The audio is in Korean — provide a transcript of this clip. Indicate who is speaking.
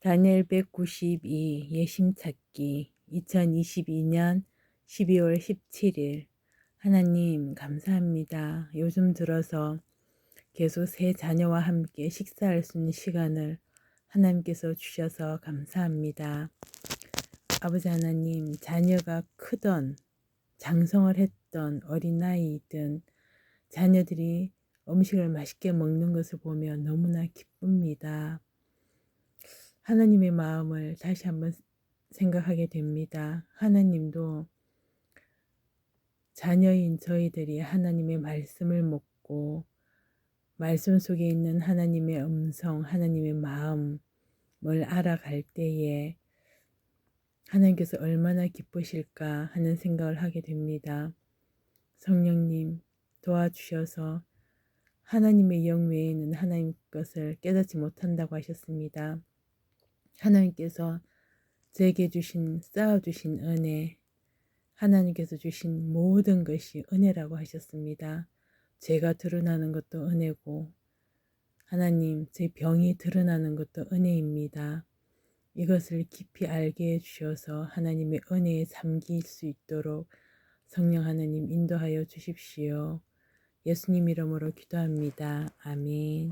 Speaker 1: 다니엘 192 예심 찾기 2022년 12월 17일 하나님 감사합니다. 요즘 들어서 계속 새 자녀와 함께 식사할 수 있는 시간을 하나님께서 주셔서 감사합니다. 아버지 하나님 자녀가 크던 장성을 했던 어린아이든 자녀들이 음식을 맛있게 먹는 것을 보며 너무나 기쁩니다. 하나님의 마음을 다시 한번 생각하게 됩니다. 하나님도 자녀인 저희들이 하나님의 말씀을 먹고 말씀 속에 있는 하나님의 음성, 하나님의 마음을 알아갈 때에 하나님께서 얼마나 기쁘실까 하는 생각을 하게 됩니다. 성령님 도와주셔서 하나님의 영 외에는 하나님 것을 깨닫지 못한다고 하셨습니다. 하나님께서 제게 주신 쌓아주신 은혜, 하나님께서 주신 모든 것이 은혜라고 하셨습니다. 제가 드러나는 것도 은혜고, 하나님, 제 병이 드러나는 것도 은혜입니다. 이것을 깊이 알게 해주셔서 하나님의 은혜에 잠길 수 있도록 성령 하나님 인도하여 주십시오. 예수님 이름으로 기도합니다. 아멘.